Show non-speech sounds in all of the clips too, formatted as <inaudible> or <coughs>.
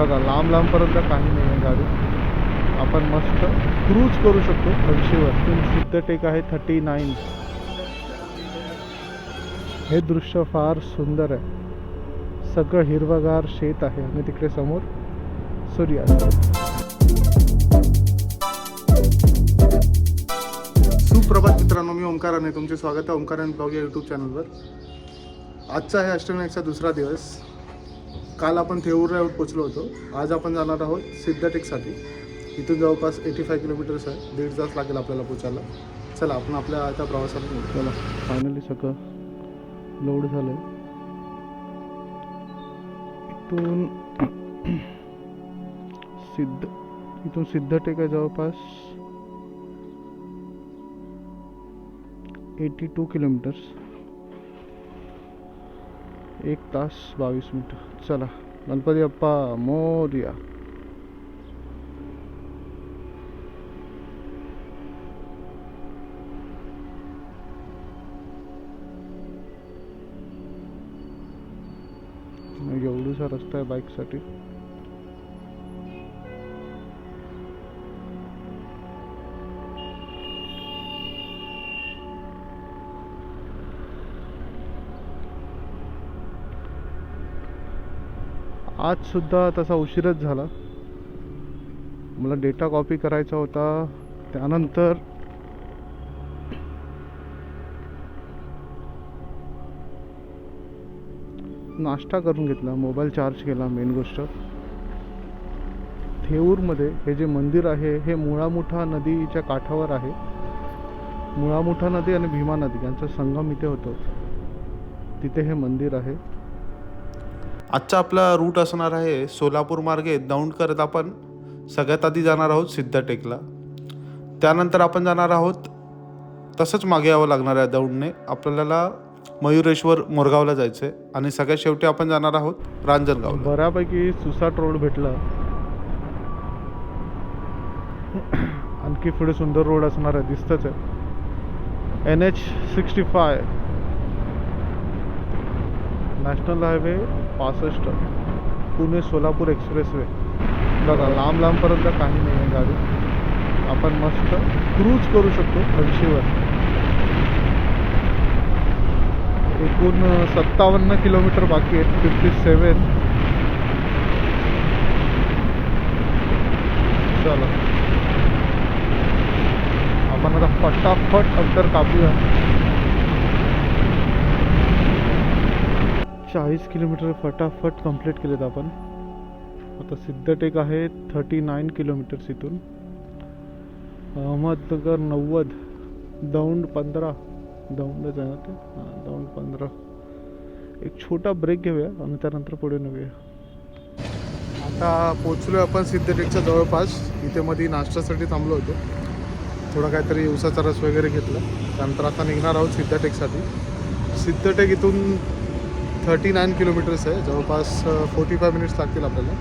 बघा लांब लांबपर्यंत काही नाही आहे गाडी. आपण मस्त क्रूज करू शकतो हळशीवर सिद्ध टेक आहे थर्टी नाईन हे दृश्य फार सुंदर आहे. सगळं हिरवगार शेत आहे. आणि तिकडे समोर सूर्यास्त सुप्रभात मित्रांनो मी ओंकाराने तुमचे स्वागत आहे ओंकाराने ब्लॉग या यूट्यूब चॅनलवर आजचा आहे अष्टविनायकचा दुसरा दिवस. काल आपण थेऊर रोड पोचलो होतो. आज आपण जाणार आहोत सिद्धटेकसाठी. इथून जवळपास एटी फाय किलोमीटर्स आहे. दीड तास लागेल आपल्याला पोचायला चला आपण आपल्या आता प्रवासाला चला फायनली सगळं लोड झालं इथून <clears throat> सिद्ध इथून सिद्धटेक आहे जवळपास एटी टू किलोमीटर्स एक तास बावीस मिनटं. चला गणपती बाप्पा मोर्या. एवढूसा रस्ता आहे बाईकसाठी आज सुद्धा तसा उशीरच झाला. मला डेटा कॉपी करायचा होता. त्यानंतर नाश्ता करून घेतला. मोबाईल चार्ज केला मेन गोष्ट. थेऊरमध्ये हे जे मंदिर आहे हे मुळामुठा नदीच्या काठावर आहे. मुळामुठा नदी आणि भीमा नदी यांचा संगम इथे होतो. तिथे हे मंदिर आहे. आजचा आपला रूट असणार आहे सोलापूर मार्गे दौंड करत आपण सगळ्यात आधी जाणार आहोत सिद्धटेकला. त्यानंतर आपण जाणार आहोत तसंच मागे यावं लागणार आहे दौंडने. आपल्याला मयुरेश्वर मोरगावला जायचं आहे आणि सगळ्यात शेवटी आपण जाणार आहोत रांजणगावला. बऱ्यापैकी सुसाट रोड भेटला. आणखी पुढे सुंदर रोड असणार आहे दिसतच आहे. N H sixty five. National highway पासष्ट पुणे सोलापूर एक्सप्रेसवे. बघा लांब लांबपर्यंत काही नाही आहे गाडी. आपण मस्त क्रूज करू शकतो हर्षीवर. एकूण सत्तावन्न किलोमीटर बाकी आहेत फिफ्टी सेवन चला. आपण आता फटाफट अंतर कापूया. चाळीस किलोमीटर फटाफट कंप्लीट केलेत आपण. आता सिद्धटेक आहे थर्टी नाईन किलोमीटर्स इथून. अहमदनगर नव्वद दौंड पंधरा. दौंडच आहे ना ते? हां दौंड पंधरा. एक छोटा ब्रेक घेऊया आणि त्यानंतर पुढे निघूया आता पोचलो आपण सिद्धटेकच्या जवळपास. इथे मध्ये नाश्त्यासाठी थांबलो होतो. थोडा काहीतरी उसाचा रस वगैरे घेतला. त्यानंतर आता निघणार आहोत सिद्धटेकसाठी. सिद्धटेक इथून थर्टी नाईन किलोमीटर्स आहे. जवळपास फोर्टी फाय मिनिट्स लागतील आपल्याला.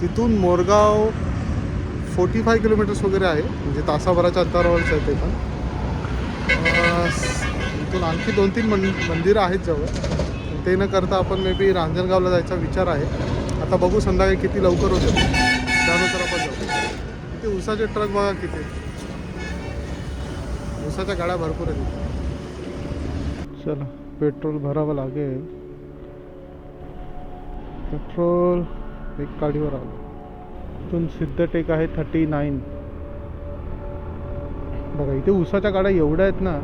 तिथून मोरगाव फोर्टी फाय किलोमीटर्स वगैरे आहे. म्हणजे तासाभराच्या अंतरावरच आहे ते पण. इथून आणखी दोन तीन मं मंदिरं आहेत जवळ. ते न करता आपण मे बी रांजणगावला जायचा विचार आहे. आता बघू संध्याकाळी किती लवकर होते. त्यानुसार आपण जाऊ. ते उसाचे ट्रक बघा किती उसाच्या गाड्या भरपूर आहेत चला पेट्रोल भरावं लागेल. पेट्रोल एक गाडीवर आलो. इथून सिद्धटेक आहे थर्टी नाईन. बघा इथे उसाच्या गाड्या एवढ्या आहेत ना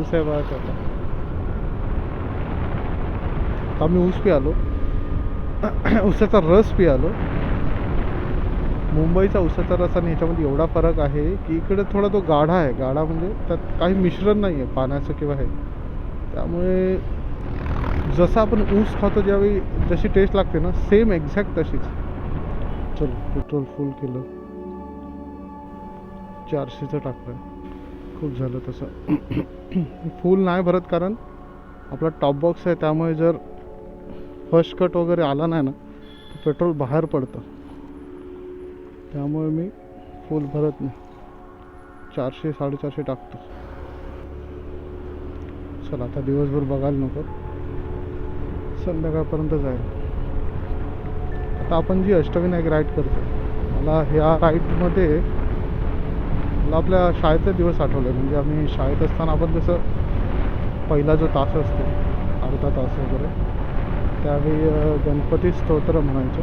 ऊस आहे बघा त्याला आम्ही ऊस पियालो. <coughs> उसाचा रस पियालो. मुंबईचा उसाचा रस आणि ह्याच्यामध्ये एवढा फरक आहे की इकडे थोडा तो गाढा आहे. गाढा म्हणजे त्यात काही मिश्रण नाही आहे पाण्याचं किंवा हे. त्यामुळे जसं आपण ऊस खातो ज्यावेळी जशी टेस्ट लागते ना सेम एक्झॅक्ट तशीच. चल पेट्रोल फुल केलं. चारशेचं टाकलं. खूप झालं तसं. <coughs> फुल नाही भरत कारण आपला टॉप बॉक्स आहे त्यामुळे जर फर्स्ट कट वगैरे आला नाही ना तर पेट्रोल बाहेर पडतं. त्यामुळे मी फुल भरत नाही. चारशे साडेचारशे टाकतो. चला आता दिवसभर बघायला नको. संध्याकाळपर्यंतच आहे. आता आपण जी अष्टविनायक राईड करतो मला ह्या राईडमध्ये मला आपल्या शाळेतले दिवस आठवले म्हणजे आम्ही शाळेत असताना आपण जसं पहिला जो तास असतो अर्धा तास वगैरे त्यावेळी गणपती स्तोत्र म्हणायचं.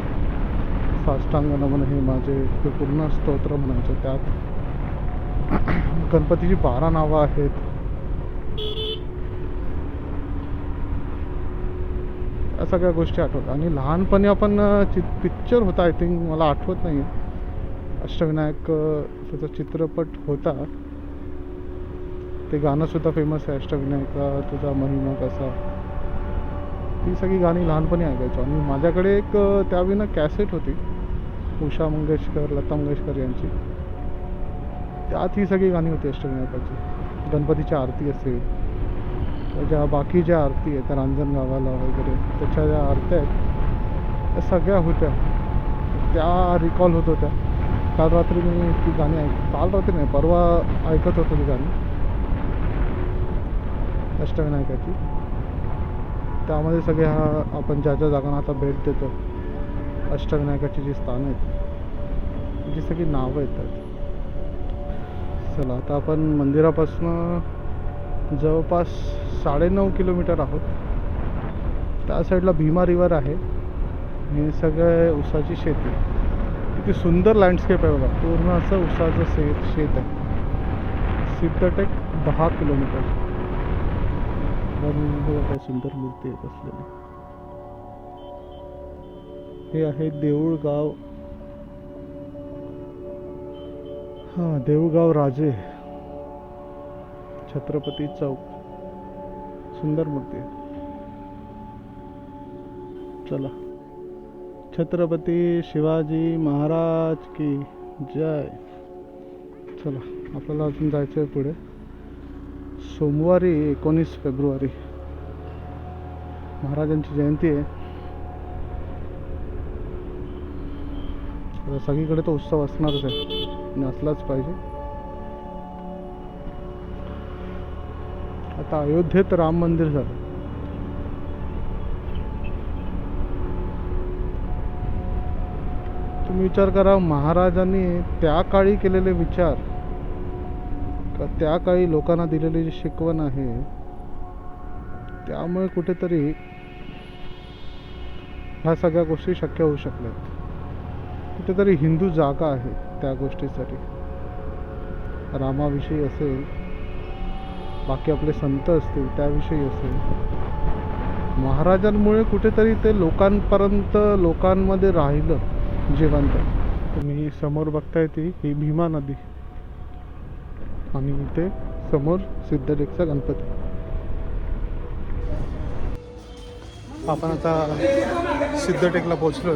साष्टांग नमन हे माझे ते पूर्ण स्तोत्र म्हणायचं. त्यात <clears throat> गणपतीची बारा नावं आहेत. या सगळ्या गोष्टी आठवतात. आणि लहानपणी आपण चि पिक्चर होता आय थिंक मला आठवत नाही अष्टविनायक त्याचा चित्रपट होता. ते गाणंसुद्धा फेमस आहे अष्टविनायका तुझा महिमा कसा. ती सगळी गाणी लहानपणी ऐकायचो. आणि माझ्याकडे एक त्यावेळी ना कॅसेट होती. उषा मंगेशकर लता मंगेशकर यांची. त्यात ही सगळी गाणी होती अष्टविनायकाची. गणपतीची आरती असेल. ज्या बाकी ज्या आरती आहेत त्या गावाला वगैरे त्याच्या ज्या आरत्या आहेत त्या सगळ्या होत्या. त्या रिकॉल होत होत्या. काल रात्री मी ती गाणी ऐक काल रात्री नाही परवा ऐकत होतो ती गाणी. अष्टविनायकाची. त्यामध्ये सगळे हा आपण ज्या ज्या जागांना आता भेट देतो अष्टविनायकाची जी स्थानं आहेत जी सगळी नावं येतात चला आता आपण मंदिरापासून जवळपास साडेनऊ किलोमीटर आहोत. त्या साईडला भीमा रिवर आहे. हे सगळं उसाची शेती. किती सुंदर लँडस्केप आहे बघा. पूर्ण असं उसाचं शेत शेत आहे. सिद्धटेक दहा किलोमीटर. काय सुंदर मूर्ती आहे असलेली. हे आहे देऊळगाव. हां देऊळगाव राजे. छत्रपती चौक. सुंदर मूर्ती. आहे चला. छत्रपती शिवाजी महाराज की जय. चला आपल्याला अजून जायचं आहे पुढे. सोमवारी एकोणीस फेब्रुवारी. महाराजांची जयंती आहे. सगळीकडे तो उत्सव असणारच आहे. आणि असलाच पाहिजे. आता अयोध्येत राम मंदिर झालं. तुम्ही विचार करा महाराजांनी त्या काळी केलेले विचार का त्या काळी लोकांना दिलेली जी शिकवण आहे त्यामुळे कुठेतरी ह्या सगळ्या गोष्टी शक्य होऊ शकल्यात. कुठेतरी हिंदू जागा आहे त्या गोष्टीसाठी. रामाविषयी असेल बाकी आपले संत असतील त्याविषयी असेल. महाराजांमुळे कुठेतरी ते लोकांपर्यंत लोकांमध्ये राहिलं जिवंत. तुम्ही समोर बघताय ती ही भीमा नदी. आणि इथे समोर सिद्धटेकचा गणपती. आपण आता सिद्धटेकला पोहोचलो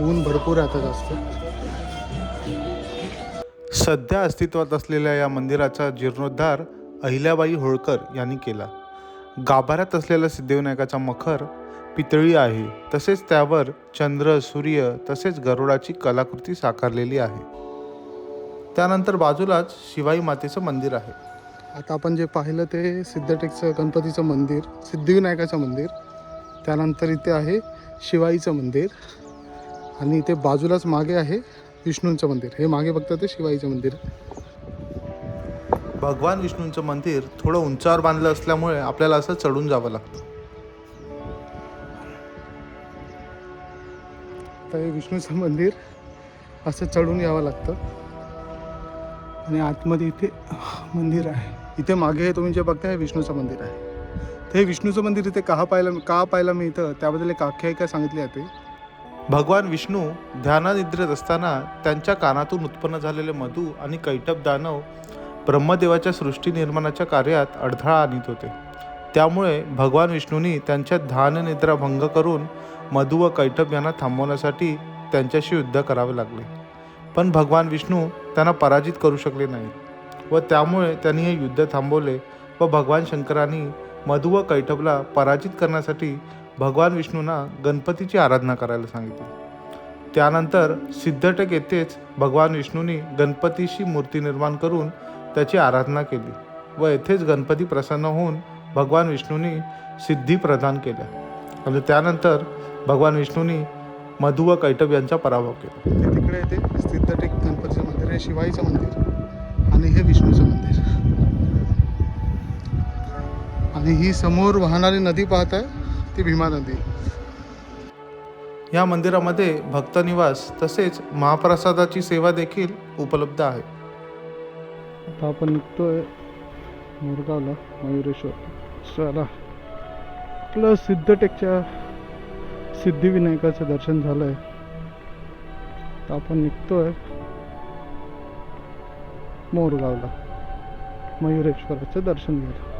ऊन भरपूर आहे आता जास्त. सध्या अस्तित्वात असलेल्या या मंदिराचा जीर्णोद्धार अहिल्याबाई होळकर यांनी केला. गाभाऱ्यात असलेला सिद्धिविनायकाचा मखर पितळी आहे. तसेच त्यावर चंद्र सूर्य तसेच गरुडाची कलाकृती साकारलेली आहे. त्यानंतर बाजूलाच शिवाई मातेचं मंदिर आहे. आता आपण जे पाहिलं ते सिद्धटेकचं गणपतीचं मंदिर सिद्धिविनायकाचं मंदिर. त्यानंतर इथे आहे शिवाईचं मंदिर. आणि इथे बाजूलाच मागे आहे विष्णूंचं मंदिर. हे मागे बघता ते शिवाईचं मंदिर. भगवान विष्णूंचं मंदिर थोडं उंचावर बांधलं असल्यामुळे आपल्याला असं चढून जावं लागतं. तर हे विष्णूचं मंदिर असं चढून यावं लागतं. आणि आतमध्ये इथे मंदिर आहे. इथे मागे तुम्ही जे बघताय हे विष्णूचं मंदिर आहे. ते विष्णूचं मंदिर इथे का पाहायला का पाहायला मिळतं? त्याबद्दल एक आख्यायिका सांगितली जाते भगवान विष्णू ध्यानानिद्रेत असताना त्यांच्या कानातून उत्पन्न झालेले मधू आणि कैटप दानव ब्रह्मदेवाच्या सृष्टी निर्माणाच्या कार्यात अडथळा आणत होते. त्यामुळे भगवान विष्णूंनी त्यांच्या ध्याननिद्रा भंग करून मधू व कैटप यांना थांबवण्यासाठी त्यांच्याशी युद्ध करावे लागले. पण भगवान विष्णू त्यांना पराजित करू शकले नाहीत व त्यामुळे त्यांनी हे युद्ध थांबवले व भगवान शंकरांनी मधु व कैटबला पराजित करण्यासाठी भगवान विष्णूंना गणपतीची आराधना करायला सांगितली. त्यानंतर सिद्धटेक येथेच भगवान विष्णूंनी गणपतीची मूर्ती निर्माण करून त्याची आराधना केली व येथेच गणपती प्रसन्न होऊन भगवान विष्णूंनी सिद्धी प्रदान केल्या. आणि त्यानंतर भगवान विष्णूंनी मधु व कैटभ यांचा पराभव केला. ते तिकडे येते सिद्धटेक गणपतीचं मंदिर हे शिवाईचं मंदिर. आणि हे विष्णूचं मंदिर. आणि ही समोर वाहणारी नदी पाहत आहे ती भीमा नदी. या मंदिरामध्ये भक्तनिवास तसेच महाप्रसादाची सेवा देखील उपलब्ध आहे. आता आपण निघतोय मोरगावला मयुरेश्वर. चला. आपलं सिद्धटेकच्या सिद्धिविनायकाचं दर्शन झालंय. तर आपण निघतोय मोरगावला मयुरेश्वराचं दर्शन घ्यायला.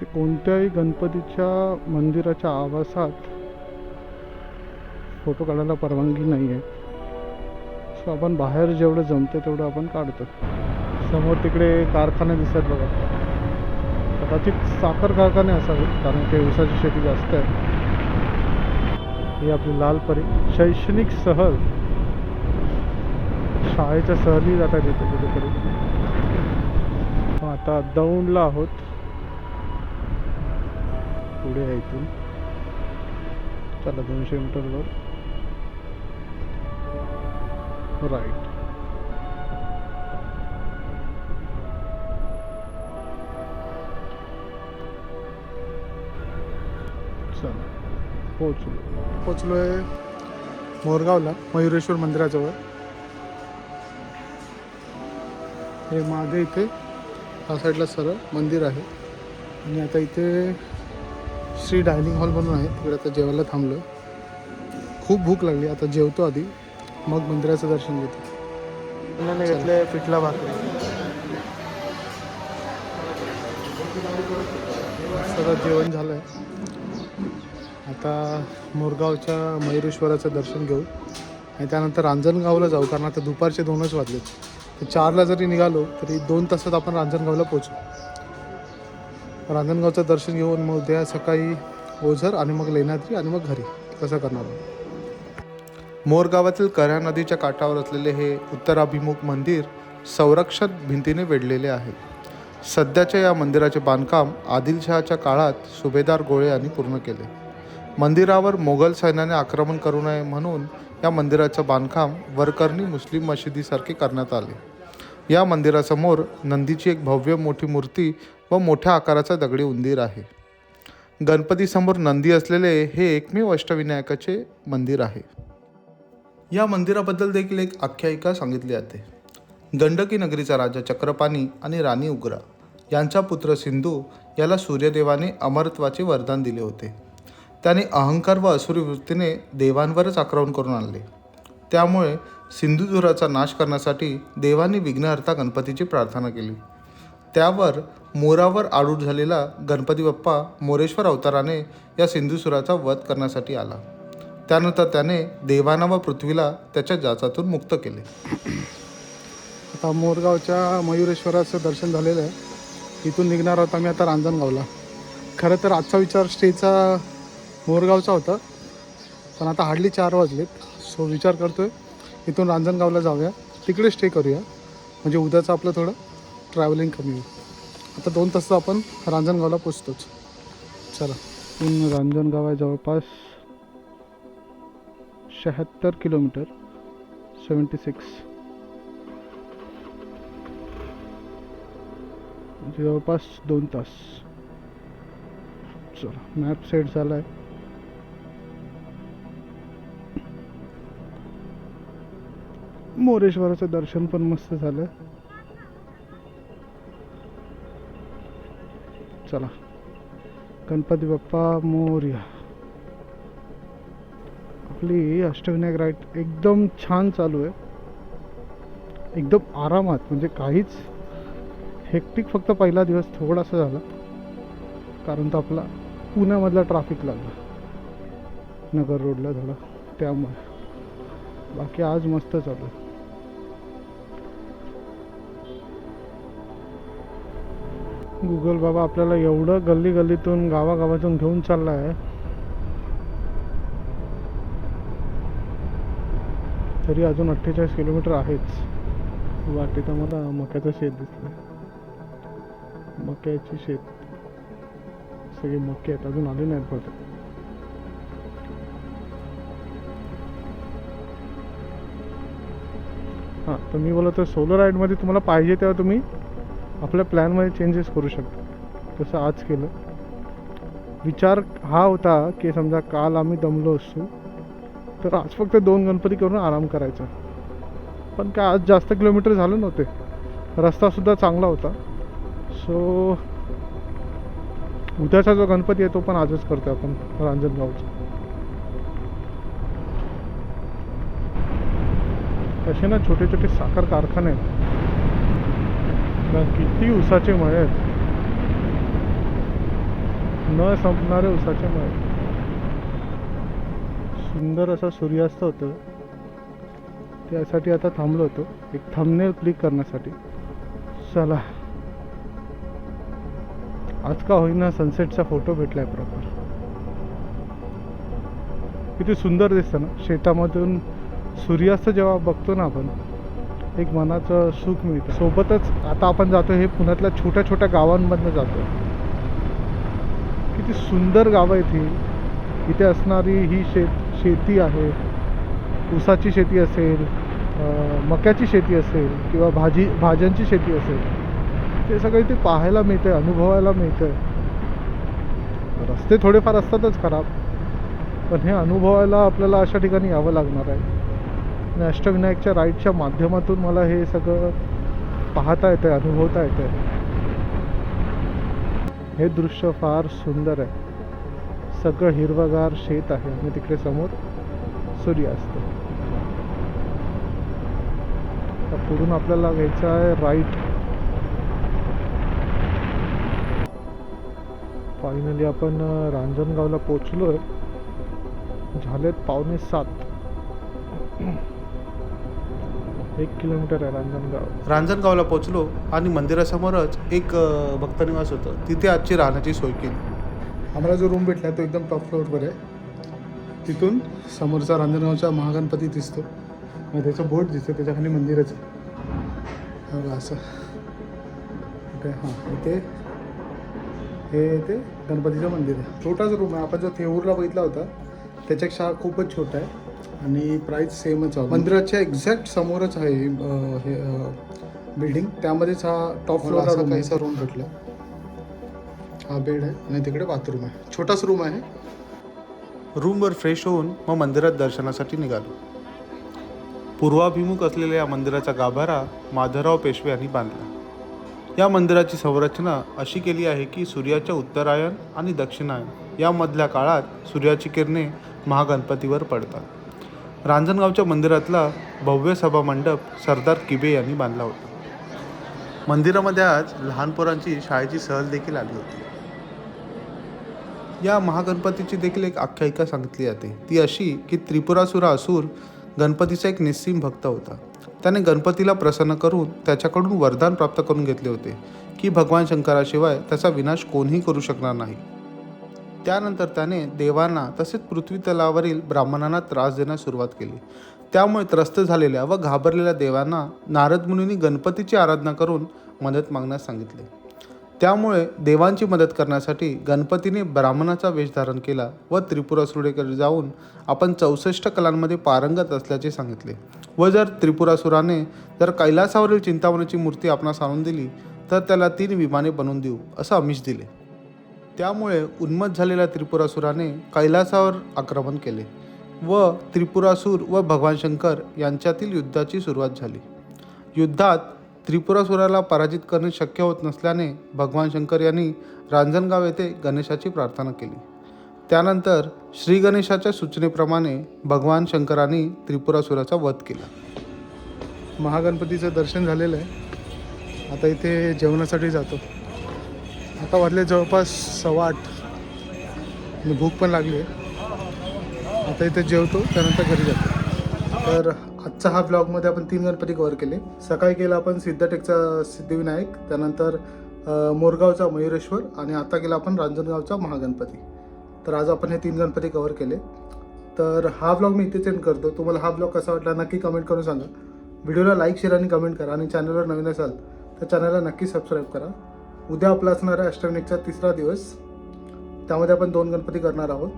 ते कोणत्याही गणपतीच्या मंदिराच्या आवासात फोटो काढायला परवानगी नाही आहे सो आपण बाहेर जेवढं जमतं तेवढं आपण काढतो. समोर तिकडे कारखाने दिसतात बघा. कदाचित साखर कारखाने असावे कारण की ऊसाची शेती जास्त आहे. ही आपली लाल परी शैक्षणिक सहल. शाळेच्या सहली जातात येते कुठेतरी. आता दौंडला आहोत. पुढे आहे इथून. चला दोनशे मीटरवर राईट चला पोचलो पोचलो आहे मोरगावला मयुरेश्वर मंदिराजवळ. हे मागे इथे हा साईडला सरळ मंदिर आहे. आणि आता इथे श्री डायनिंग हॉल म्हणून आहे. तिकडे आता जेवायला थांबलो खूप भूक लागली. आता जेवतो आधी. मग मंदिराचं दर्शन घेतो. घेतले पिठला भाकरी. सगळं जेवण झालं आहे आता मोरगावच्या मयुरेश्वराचं दर्शन घेऊ. आणि त्यानंतर रांजणगावला जाऊ कारण आता दुपारचे दोनच वाजलेत. तर चारला जरी निघालो तरी दोन तासात आपण रांजणगावला पोचू रांजणगावचं दर्शन घेऊन मग उद्या सकाळी ओझर आणि मग लेण्याद्री आणि मग घरी. कसं करणार आहोत. मोरगावातील कऱ्हा नदीच्या काठावर असलेले हे उत्तराभिमुख मंदिर संरक्षण भिंतीने वेढलेले आहे. सध्याच्या या मंदिराचे बांधकाम आदिलशहाच्या काळात सुभेदार गोळे यांनी पूर्ण केले. मंदिरावर मोगल सैन्याने आक्रमण करू नये म्हणून या मंदिराचं बांधकाम वरकरणी मुस्लिम मशिदीसारखे करण्यात आले. या मंदिरासमोर नंदीची एक भव्य मोठी मूर्ती व मोठ्या आकाराचा दगडी उंदीर आहे. गणपतीसमोर नंदी असलेले हे एकमेव अष्टविनायकाचे मंदिर आहे. या मंदिराबद्दल देखील एक आख्यायिका सांगितली जाते. गंडकी नगरीचा राजा चक्रपाणी आणि राणी उग्रा यांचा पुत्र सिंधू याला सूर्यदेवाने अमरत्वाचे वरदान दिले होते. त्याने अहंकार व असुरी वृत्तीने देवांवरच आक्रमण करून आणले. त्यामुळे सिंधुदुराचा नाश करण्यासाठी देवांनी विघ्नहर्ता गणपतीची प्रार्थना केली. त्यावर मोरावर आरूढ झालेला गणपती बाप्पा मोरेश्वर अवताराने या सिंधुसुराचा वध करण्यासाठी आला. त्यानंतर त्याने देवांना व पृथ्वीला त्याच्या जाचातून मुक्त केले. आता मोरगावच्या मयुरेश्वराचं दर्शन झालेलं आहे. इथून निघणार आहोत आम्ही आता रांजणगावला. खरं तर आजचा विचार स्टेचा मोरगावचा होता. पण आता हार्डली चार वाजलेत. सो विचार करतो आहे इथून रांजणगावला जाऊया. तिकडे स्टे करूया. म्हणजे उद्याचं आपलं थोडं. ट्रॅव्हलिंग कमी होईल. आता दोन तास आपण रांजणगावला पोचतोच चला. इथून रांजणगाव आहे जवळपास शहात्तर किलोमीटर. Seventy six. म्हणजे जवळपास दोन तास. चला मॅप सेट झाला आहे मोरेश्वराचं दर्शन पण मस्त झालं. चला. गणपती बाप्पा मोर्या. आपली अष्टविनायक राईट एकदम छान चालू आहे. एकदम आरामात म्हणजे काहीच हेक्टिक फक्त पहिला दिवस थोडासा झाला. कारण तो आपला पुण्यामधला ट्रॅफिक लागला. नगर रोडला झाला. त्यामुळे. बाकी आज मस्त चालू आहे. गुगल बाबा आपल्याला एवढं गल्ली गल्लीतून गावागावातून घेऊन चालला आहे तरी अजून अठ्ठेचाळीस किलोमीटर आहेच. वाटेत आम्हाला मक्याचं शेत दिसलं मक्याची शेत. सगळे मक्के आहेत अजून आले नाहीत बहुतेक हां तर मी बोलतो सोलर राईडमध्ये तुम्हाला पाहिजे तेव्हा तुम्ही आपल्या प्लॅनमध्ये चेंजेस करू शकतो. तसं आज केलं. विचार हा होता की समजा काल आम्ही दमलो असतो तर आज फक्त दोन गणपती करून आराम करायचा. पण काय आज जास्त किलोमीटर झाले नव्हते. रस्तासुद्धा चांगला होता. सो उद्याचा जो गणपती आहे तो पण आजच करतो आपण रांजणगावचा तसे ना छोटे छोटे साखर कारखाने आहेत. किती उसाचे मळे आहेत. न संपणारे उसाचे मळे सुंदर असा सूर्यास्त होतो. त्यासाठी आता थांबलो होतो. एक थंबनेल क्लिक करण्यासाठी. चला. आज का होईना सनसेटचा फोटो भेटलाय प्रॉपर किती सुंदर दिसतं ना. शेतामधून सूर्यास्त जेव्हा बघतो ना आपण एक मनाचं सुख मिळतं. सोबतच आता आपण जातो हे पुण्यातल्या छोट्या छोट्या गावांमधनं जातो. किती सुंदर गावं आहेत ही. इथे असणारी ही शेत शेती आहे. ऊसाची शेती असेल मक्याची शेती असेल किंवा भाजी भाज्यांची शेती असेल. ते सगळं इथे पाहायला मिळतं अनुभवायला मिळतं रस्ते थोडेफार असतातच खराब पण हे अनुभवायला आपल्याला अशा ठिकाणी यावं लागणार आहे. अष्टविनायकच्या राईडच्या माध्यमातून मला हे सगळं पाहता येतं आहे अनुभवता येतं आहे हे दृश्य फार सुंदर आहे. सगळं हिरवगार शेत आहे. आणि तिकडे समोर सूर्यास्त. पुढून आपल्याला घ्यायचं आहे राईट. फायनली आपण रांजणगावला पोचलो आहे झालेत पावणे सात. एक किलोमीटर आहे रांजणगाव. रांजणगावला पोचलो आणि मंदिरासमोरच एक भक्तनिवास होतं. तिथे आजची राहण्याची सोय केली. आम्हाला जो रूम भेटला तो एकदम टॉप फ्लोअरवर आहे. तिथून समोरचा रांजणगावचा महागणपती दिसतो. आणि त्याचं बोट दिसतं त्याच्याखाली मंदिरच आहे. हे असं. इथे हां इथे. हे ते गणपतीचं मंदिर आहे. छोटाच रूम आहे. आपण जो थेऊरला बघितला होता त्याच्यापेक्षा हा खूपच छोटा आहे. आणि प्राईस सेमच आहे मंदिराच्या एक्झॅक्ट समोरच आहे हे बिल्डिंग त्यामध्येच हा टॉप फ्लोअरला रूम काहीसा रूम भेटला. हा बेड आहे आणि तिकडे बाथरूम आहे. छोटाच रूम आहे. रूमवर फ्रेश होऊन मग मंदिरात दर्शनासाठी निघालो. पूर्वाभिमुख असलेल्या या मंदिराचा गाभारा माधवराव पेशवे यांनी बांधला. या मंदिराची संरचना अशी केली आहे की सूर्याच्या उत्तरायण आणि दक्षिणायन यामधल्या काळात सूर्याची किरणे महागणपतीवर पडतात. रांजणगावच्या मंदिरातला भव्य सभा मंडप सरदार किबे यांनी बांधला होता. मंदिरामध्ये आज लहान पोरांची शाळेची सहल देखील आली होती. या महागणपतीची देखील एक आख्यायिका सांगितली जाते. ती अशी की त्रिपुरासुरा असुर गणपतीचा एक निस्सीम भक्त होता. त्याने गणपतीला प्रसन्न करून त्याच्याकडून वरदान प्राप्त करून घेतले होते की भगवान शंकराशिवाय त्याचा विनाश कोणीही करू शकणार नाही. त्यानंतर त्याने देवांना तसेच पृथ्वी तलावरील ब्राह्मणांना त्रास देण्यास सुरुवात केली. त्यामुळे त्रस्त झालेल्या व घाबरलेल्या देवांना नारद मुनींनी गणपतीची आराधना करून मदत मागण्यास सांगितले. त्यामुळे देवांची मदत करण्यासाठी गणपतीने ब्राह्मणाचा वेश धारण केला व त्रिपुरासुरेकडे जाऊन आपण चौसष्ट कलांमध्ये पारंगत असल्याचे सांगितले. व जर त्रिपुरासुराने जर कैलासावरील चिंतामणीची मूर्ती आपणास आणून दिली तर त्याला तीन विमाने बनवून देऊ असं आमिष दिले. त्यामुळे उन्मत झालेल्या त्रिपुरासुराने कैलासावर आक्रमण केले व त्रिपुरासूर व भगवान शंकर यांच्यातील युद्धाची सुरुवात झाली. युद्धात त्रिपुरासुराला पराजित करणे शक्य होत नसल्याने भगवान शंकर यांनी रांजणगाव येथे गणेशाची प्रार्थना केली. त्यानंतर श्री गणेशाच्या सूचनेप्रमाणे भगवान शंकरांनी त्रिपुरासुराचा वध केला. महागणपतीचं दर्शन झालेलं आहे. आता इथे जेवणासाठी जातो. आता वाजले जवळपास सव्वा आठ. आणि भूक पण लागली आहे. आता इथे जेवतो त्यानंतर घरी जातो. तर आजचा हा ब्लॉगमध्ये आपण तीन गणपती कवर केले. सकाळी केला आपण सिद्धटेकचा सिद्धिविनायक त्यानंतर मोरगावचा मयुरेश्वर आणि आता केला आपण रांजणगावचा महागणपती. तर आज आपण हे तीन गणपती कव्हर केले. तर हा ब्लॉग मी इथेच एंड करतो. तुम्हाला हा ब्लॉग कसा वाटला नक्की कमेंट करून सांगा. व्हिडिओला लाईक शेअर आणि कमेंट करा. आणि चॅनलवर नवीन असाल तर चॅनलला नक्की सबस्क्राईब करा. उद्या आपला असणारा ॲस्ट्रॉनिकचा तिसरा दिवस. त्यामध्ये आपण दोन गणपती करणार आहोत.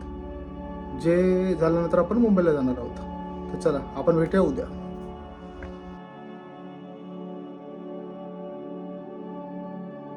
जे झाल्यानंतर आपण मुंबईला जाणार आहोत. तर चला आपण भेटूया उद्या.